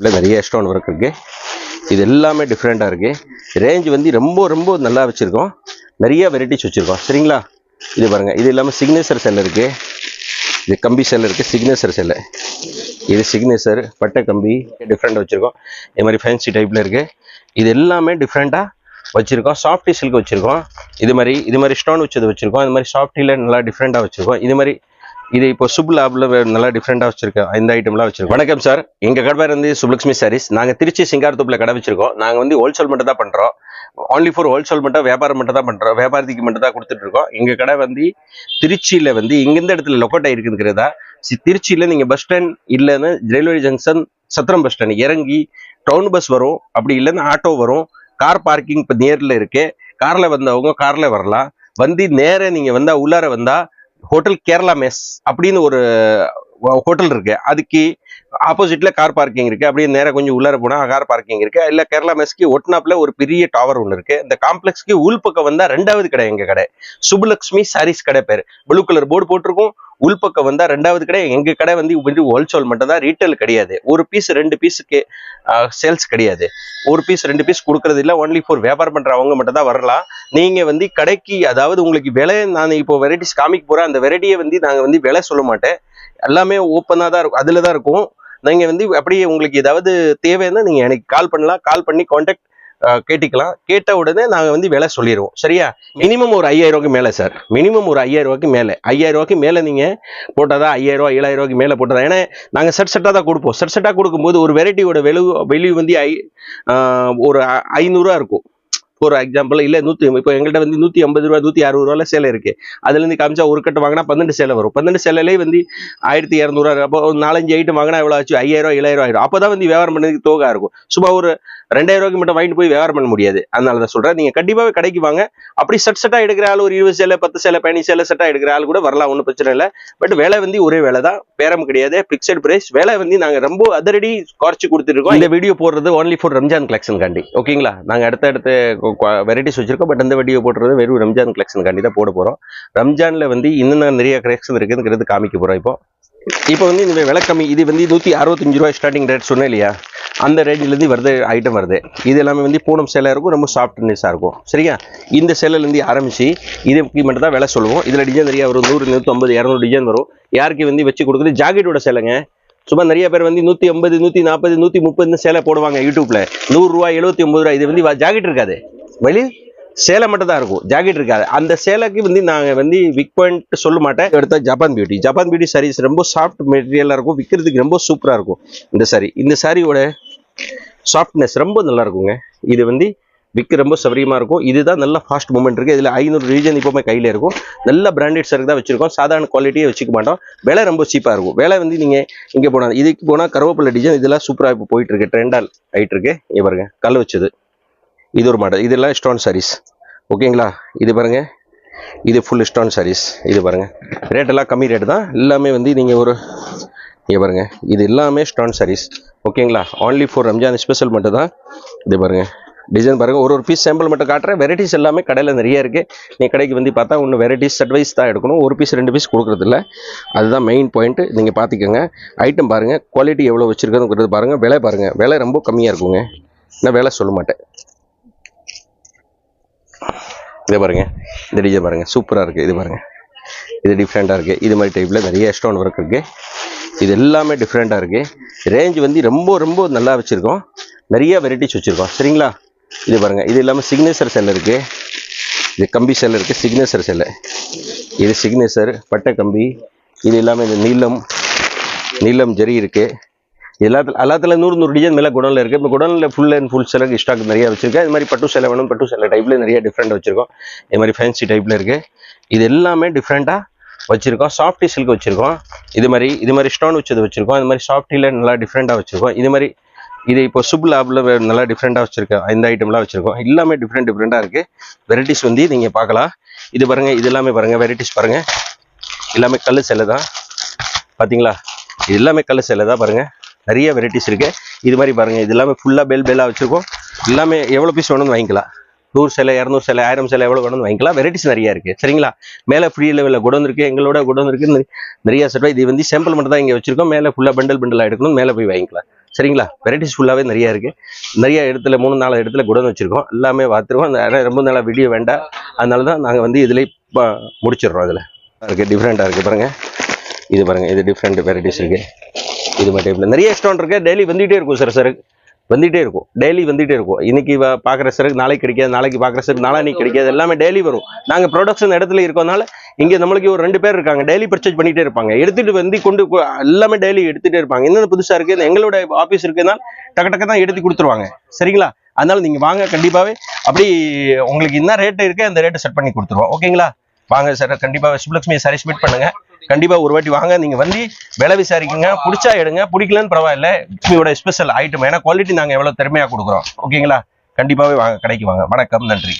இல்லை நிறைய stone work இருக்குது இது எல்லாமே டிஃப்ரெண்ட்டாக இருக்குது ரேஞ்ச் வந்து ரொம்ப ரொம்ப நல்லா வச்சுருக்கோம். நிறைய வெரைட்டிஸ் வச்சுருக்கோம். சரிங்களா? இது பாருங்கள் இது இல்லாமல் சிக்னேச்சர் செல் இருக்குது இது கம்பி செல் இருக்குது சிக்னேச்சர் செல்லு இது சிக்னேச்சர் பட்டை கம்பி டிஃப்ரெண்ட் வச்சுருக்கோம். இது மாதிரி ஃபேன்சி டைப்பில் இருக்குது இது எல்லாமே டிஃப்ரெண்ட்டாக வச்சுருக்கோம். சாஃப்டி சில்க் வச்சுருக்கோம். இது மாதிரி இது மாதிரி ஸ்டோன் வச்சது வச்சுருக்கோம். இது மாதிரி சாஃப்டியில் நல்லா டிஃப்ரெண்ட்டாக வச்சுருக்கோம். இது மாதிரி இது இப்போ சுப் லேப்ல நல்லா டிஃப்ரெண்டாக வச்சிருக்கேன் இந்த ஐட்டம்லாம் வச்சிருக்கோம். வணக்கம் சார் எங்கள் கடை இருந்து வந்து சுப்லக்ஷ்மி சாரீஸ் நாங்கள் திருச்சி சிங்காரத்தோப்புல கடை வச்சிருக்கோம். நாங்கள் வந்து ஹோல்சேல் மட்டும் தான் பண்ணுறோம் only ஃபார் ஹோல்சேல் மட்டும் வியாபாரம் மட்டும் தான் பண்ணுறோம் வியாபாரத்துக்கு மட்டும் தான் கொடுத்துட்டு இருக்கோம். கடை வந்து திருச்சியில் வந்து எங்கெந்த இடத்துல லொக்கோட் ஆயிருக்குங்கிறதா சி- நீங்கள் பஸ் ஸ்டாண்ட் இல்லைன்னா railway junction Chathiram bus stand இறங்கி டவுன் பஸ் வரும். அப்படி இல்லைன்னா ஆட்டோ வரும். கார் பார்க்கிங் இப்போ நேரில் இருக்கு. காரில் வந்தவங்க காரில் வரலாம். வந்து நேராக நீங்கள் வந்தால் உள்ளார வந்தால் ஹோட்டல் கேரளா மெஸ் அப்படின்னு ஒரு ஹோட்டல் இருக்கு. அதுக்கு ஆப்போசிட்ல கார் பார்க்கிங் இருக்கு. அப்படியே நேராக கொஞ்சம் உள்ளார போனா கார் பார்க்கிங் இருக்கு. இல்ல கேரளா மெஸ்க்கு ஒட்னாப்ல ஒரு பெரிய டவர் ஒன்று இருக்கு. இந்த காம்ப்ளெக்ஸ்க்கு உள்பக்கம் வந்தா ரெண்டாவது கடை எங்க கடை? சுபலக்ஷ்மி சாரீஸ் கடை பேர். ப்ளூ கலர் போர்டு போட்டிருக்கும். உள்பக்கம் வந்தா ரெண்டாவது கடை. எங்க கடை வந்து வந்து ஹோல்சேல் மட்டும் தான். ரீட்டைல் கிடையாது. ஒரு பீஸ் ரெண்டு பீஸுக்கு சேல்ஸ் கிடையாது. ஒரு பீஸ் ரெண்டு பீஸ் கொடுக்கறது இல்லை. ஒன்லி ஃபார் வியாபாரம் பண்றவங்க மட்டும் தான் வரலாம். நீங்க வந்து கடைக்கு அதாவது உங்களுக்கு விலை நான் இப்போ வெரைட்டிஸ் காமிக்க போறேன். அந்த வெரைட்டியை வந்து நாங்கள் வந்து விலை சொல்ல மாட்டேன். எல்லாமே ஓப்பனாக தான் இருக்கும். அதில் தான் இருக்கும். நீங்கள் வந்து அப்படியே உங்களுக்கு ஏதாவது தேவைன்னா நீங்கள் எனக்கு கால் பண்ணலாம். கால் பண்ணி காண்டாக்ட் கேட்டிக்கலாம். கேட்ட உடனே நாங்கள் வந்து விலை சொல்லிடுவோம் சரியா? மினிமம் ஒரு ஐயாயிரம் ரூபாய்க்கு மேலே சார் மினிமம் ஒரு ஐயாயிரம் ரூபாய்க்கு மேலே. ஐயாயிரம் ரூபாய்க்கு மேலே நீங்கள் போட்டாதான் ஐயாயிரம் ரூபா ஏழாயிரம் ரூபாய்க்கு மேலே போட்டதா? ஏன்னா நாங்கள் செட் செட்டாக தான் கொடுப்போம். செட் செட்டாக கொடுக்கும்போது ஒரு வெரைட்டியோட விலை வெளி வந்து ஐ ஒரு ஐநூறுரூவா இருக்கும். ஒரு எக்ஸாம்பிள் இல்லை நூற்றி இப்போ எங்கள்கிட்ட வந்து நூற்றி ஐம்பது ரூபா நூற்றி அறுபது ரூபாயில் சேலை இருக்குது அதுலேருந்து காமிச்சா ஒரு கட்டு வாங்கினா பன்னெண்டு சேலை வரும். பன்னெண்டு சேலையிலே வந்து ஆயிரத்தி இரநூறுவா அப்போ ஒரு நாலஞ்சு ஐட்டம் வாங்கினா எவ்வளோ ஆச்சு? ஐயாயிரம் ஏழாயிரம் ஆயிடும். அப்போ தான் வந்து வியாபாரம் பண்ணுறதுக்கு தோகா இருக்கும். சும்மா ஒரு ரெண்டாயிரம் ரூபாய்க்கு மட்டும் வாங்கிட்டு போய் வியாபாரம் பண்ண முடியாது. அதனால தான் சொல்கிறேன் நீங்கள் கண்டிப்பாக கடைக்கு வாங்க. அப்படி செட் செட்டாக எடுக்கிற ஆள் ஒரு இருபது சேலை பத்து சேலை பதினஞ்சு சேலை செட்டாக எடுக்கிற ஆள் கூட வரலாம். ஒன்றும் பிரச்சனை இல்லை. பட் வேலை வந்து ஒரே வேலை தான் பேரம் கிடையாது பிக்சட் பிரைஸ் வேலை வந்து நாங்கள் ரொம்ப அதரடி குறைச்சி கொடுத்துருக்கோம் இந்த வீடியோ போடுறது ஒன்லி ஃபார் ரம்ஜான் கலெக்ஷன் காண்டி. ஓகேங்களா நாங்கள் அடுத்த அடுத்த வெரைட்டிஸ் வச்சிருக்கோம் பட் அந்த வீடியோ போடுறது வெறும் ரம்ஜான் கலெக்ஷன் காண்டி தான் போட போகிறோம் ரம்ஜான்ல வந்து இன்னும் நிறைய கலெக்ஷன் இருக்குதுங்கிறது காமிக்க போகிறோம் இப்போ. இப்போ வந்து இந்த விலை கம்மி இது வந்து நூற்றி அறுபத்தஞ்சு ரூபாய் ஸ்டார்டிங் ரேட் சொன்னேன் இல்லையா? அந்த ரேஞ்சிலேருந்து வருது ஐட்டம் வருது. இது எல்லாமே வந்து பூனம் சேலை இருக்கும் ரொம்ப சாஃப்ட்னஸாக இருக்கும். சரியா? இந்த சேலைலேருந்து ஆரம்பிச்சு இதுக்கு மட்டும் தான் விலை சொல்லுவோம். இதில் டிசைன் நிறையா வரும் நூறு நூற்றம்பது இரநூறு டிசைன் வரும். யாருக்கு வந்து வச்சு கொடுக்குறது? ஜாக்கெட்டோட சேலைங்க. சும்மா நிறைய பேர் வந்து நூற்றி ஐம்பது நூற்றி நாற்பது நூற்றி முப்பதுன்னு சேலை போடுவாங்க யூடியூப்பில் நூறுரூவா எழுபத்தி ஒம்பது ரூபா இது வந்து ஜாக்கெட் இருக்காது. வெளி சேலை மட்டும் தான் இருக்கும். ஜாக்கெட் இருக்காது. அந்த சேலைக்கு வந்து நாங்கள் வந்து விக் பாயிண்ட் சொல்ல மாட்டேன். எடுத்தா Japan beauty Japan beauty saris ரொம்ப சாஃப்ட் மெட்டீரியலாக இருக்கும். விற்கிறதுக்கு ரொம்ப சூப்பராக இருக்கும். இந்த சாரீ இந்த சாரியோட சாஃப்ட்னஸ் ரொம்ப நல்லா இருக்குங்க. இது வந்து விற்க ரொம்ப சௌரியமாக இருக்கும். இதுதான் நல்ல ஃபாஸ்ட் மூமெண்ட் இருக்குது இதில் ஐநூறு ரீஜன் இப்போவுமே கையில் இருக்கும். நல்ல பிராண்டட் சரக்கு தான் வச்சிருக்கோம். சாதாரண குவாலிட்டியே வச்சுக்க மாட்டோம். விலை ரொம்ப சீப்பாக இருக்கும். விலை வந்து நீங்கள் இங்கே போனால் இதுக்கு போனால் கருவேப்பிலை டிசைன் இதெல்லாம் சூப்பராக இப்போ போயிட்டுருக்கு ட்ரெண்டால் ஆகிட்டுருக்கு இங்கே பாருங்க. கல் வச்சது. இது ஒரு மாடல் இதெல்லாம் ஸ்டோன் சாரீஸ் ஓகேங்களா? இது பாருங்கள் இது ஃபுல் ஸ்டோன் சாரீஸ் இது பாருங்கள் ரேட் எல்லாம் கம்மி ரேட்டு தான். எல்லாமே வந்து நீங்கள் ஒரு இங்கே பாருங்கள் இது எல்லாமே ஸ்டோன் சாரீஸ் ஓகேங்களா? ஆன்லி ஃபார் ரம்ஜான் ஸ்பெஷல் மட்டும் தான். இது பாருங்கள் டிசைன் பாருங்கள் ஒரு ஒரு பீஸ் சாம்பிள் மட்டும் காட்டுறேன். வெரைட்டிஸ் எல்லாமே கடையில் நிறைய இருக்குது நீ கடைக்கு வந்து பார்த்தா ஒன்று வெரைட்டிஸ் அட்வைஸ் தான் எடுக்கணும். ஒரு பீஸ் ரெண்டு பீஸ் கொடுக்குறதில்ல அதுதான் மெயின் பாயிண்ட்டு நீங்கள் பார்த்துக்கோங்க ஐட்டம் பாருங்கள் குவாலிட்டி எவ்வளோ வச்சுருக்குதுங்கிறது பாருங்கள் விலை பாருங்கள் விலை ரொம்ப கம்மியாக இருக்குங்க. நான் விலை சொல்ல மாட்டேன். இதை பாருங்கள் இந்த டிஜை பாருங்கள் சூப்பராக இருக்குது இது பாருங்கள் இது டிஃப்ரெண்ட்டாக இருக்குது இது மாதிரி டைப்பில் நிறைய ஸ்டோன் ஒர்க் இருக்குது இது எல்லாமே டிஃப்ரெண்ட்டாக இருக்குது ரேஞ்ச் வந்து ரொம்ப ரொம்ப நல்லா வச்சுருக்கோம். நிறைய வெரைட்டிஸ் வச்சுருக்கோம். சரிங்களா? இது பாருங்கள் இது இல்லாமல் சிக்னேச்சர் செல் இருக்குது இது கம்பி செல் இருக்குது சிக்னேச்சர் செல்லு இது சிக்னேச்சர் பட்டை கம்பி. இது எல்லாமே இந்த நீலம் நீலம் ஜரி இருக்குது எல்லாத்துல எல்லாத்துல நூறு நூறு டிசைன் மேலே குடனில் இருக்கு. இப்போ குடனில் ஃபுல் அண்ட் ஃபுல் செலவு ஸ்டாக் நிறைய வச்சிருக்கேன். இது மாதிரி பட்டு சேலை வேணும் பட்டு சேலை டைப்ல நிறைய டிஃப்ரெண்ட் வச்சிருக்கோம். இது மாதிரி ஃபேன்சி டைப்ல இருக்கு. இது எல்லாமே டிஃப்ரெண்ட்டாக வச்சிருக்கோம். சாஃப்டி சில்க் வச்சிருக்கோம். இது மாதிரி இது மாதிரி ஸ்டோன் வச்சது வச்சிருக்கோம். இது மாதிரி சாஃப்டியில் நல்லா டிஃப்ரெண்ட்டாக வச்சிருக்கோம். இது மாதிரி இது இப்போ சுப் லேப்ல நல்லா டிஃப்ரெண்ட்டாக வச்சுருக்கோம் இந்த ஐட்டம்லாம் வச்சிருக்கோம். எல்லாமே டிஃப்ரெண்ட் டிஃப்ரெண்ட்டாக இருக்கு. வெரைட்டிஸ் வந்து நீங்கள் பார்க்கலாம். இது பாருங்க இது எல்லாமே பாருங்க. வெரைட்டிஸ் பாருங்க. எல்லாமே கல் செலை தான் பார்த்தீங்களா இது எல்லாமே கல் செல்லை தான் பாருங்க. நிறைய வெரைட்டிஸ் இருக்கு. இது மாதிரி பாருங்க இது எல்லாமே ஃபுல்லாக பெல் பெல்லாக வச்சிருக்கோம். எல்லாமே எவ்வளோ பீஸ் வேணும்னு வாங்கிக்கலாம்? நூறு சிலை இரநூறு சிலை ஆயிரம் சிலை எவ்வளோ வேணும்னு வாங்கிக்கலாம்? வெரைட்டிஸ் நிறைய இருக்கு. சரிங்களா? மேலே ஃப்ரீ லெவலில் குடம் இருக்கு எங்களோட குடம் இருக்கு நிறைய- நிறைய செட் இது வந்து சாம்பிள் மட்டும் தான் இங்கே வச்சிருக்கோம். மேலே ஃபுல்லாக பண்டல் பண்டலாக எடுக்கணும். மேலே போய் வாங்கிக்கலாம். சரிங்களா? வெரைட்டிஸ் ஃபுல்லாகவே நிறைய இருக்கு. நிறைய இடத்துல மூணு நாலு இடத்துல குடம் வச்சிருக்கோம். எல்லாமே பார்த்துருக்கோம் அந்த ரொம்ப நாளாக வீடியோ வேண்டாம். அதனால தான் நாங்கள் வந்து இதில் முடிச்சிடுறோம் அதில் இருக்கு டிஃப்ரெண்ட்டாக இருக்கு பாருங்க. இது பாருங்க இது டிஃப்ரெண்ட் வெரைட்டிஸ் இருக்கு. இது மட்டும் நிறைய ஸ்டோன் இருக்குது டெய்லி வந்துகிட்டே இருக்கும் சார் சரக்கு வந்துகிட்டே இருக்கும். டெய்லி வந்துகிட்டே இருக்கும். இன்னைக்கு பார்க்குற சருக்கு நாளைக்கு கிடைக்காது நாளைக்கு பார்க்குற சரக்கு நாளான்னைக்கு கிடைக்காது. எல்லாமே டெய்லி வரும். நாங்கள் ப்ரொடக்ஷன் இடத்துல இருக்கறனால இங்கே நம்மளுக்கு ஒரு ரெண்டு பேர் இருக்காங்க. டெய்லி பர்ச்சேஸ் பண்ணிகிட்டே இருப்பாங்க. எடுத்துகிட்டு வந்து கொண்டு எல்லாமே டெய்லி எடுத்துட்டே இருப்பாங்க. என்னென்ன புதுசாக இருக்குது எங்களோட ஆஃபீஸ் இருக்குன்னா டக்கு டக்கு தான் எடுத்து கொடுத்துருவாங்க. சரிங்களா? அதனால நீங்கள் வாங்க கண்டிப்பாகவே அப்படி உங்களுக்கு என்ன ரேட் இருக்கு அந்த ரேட்டை செட் பண்ணி கொடுத்துருவோம். ஓகேங்களா வாங்க சார் கண்டிப்பாக சுப்லக்ஷ்மி சரி மீட் பண்ணுங்க. கண்டிப்பா ஒரு வாட்டி வாங்க. நீங்க வந்து விலை விசாரிக்குங்க. பிடிச்சா எடுங்க. பிடிக்கலன்னு பரவாயில்ல. லட்சுமியோட ஸ்பெஷல் ஐட்டம் ஏன்னா குவாலிட்டி நாங்க எவ்வளவு திறமையா கொடுக்குறோம். ஓகேங்களா கண்டிப்பாவே வாங்க. கடைக்கு வாங்க. வணக்கம். நன்றி.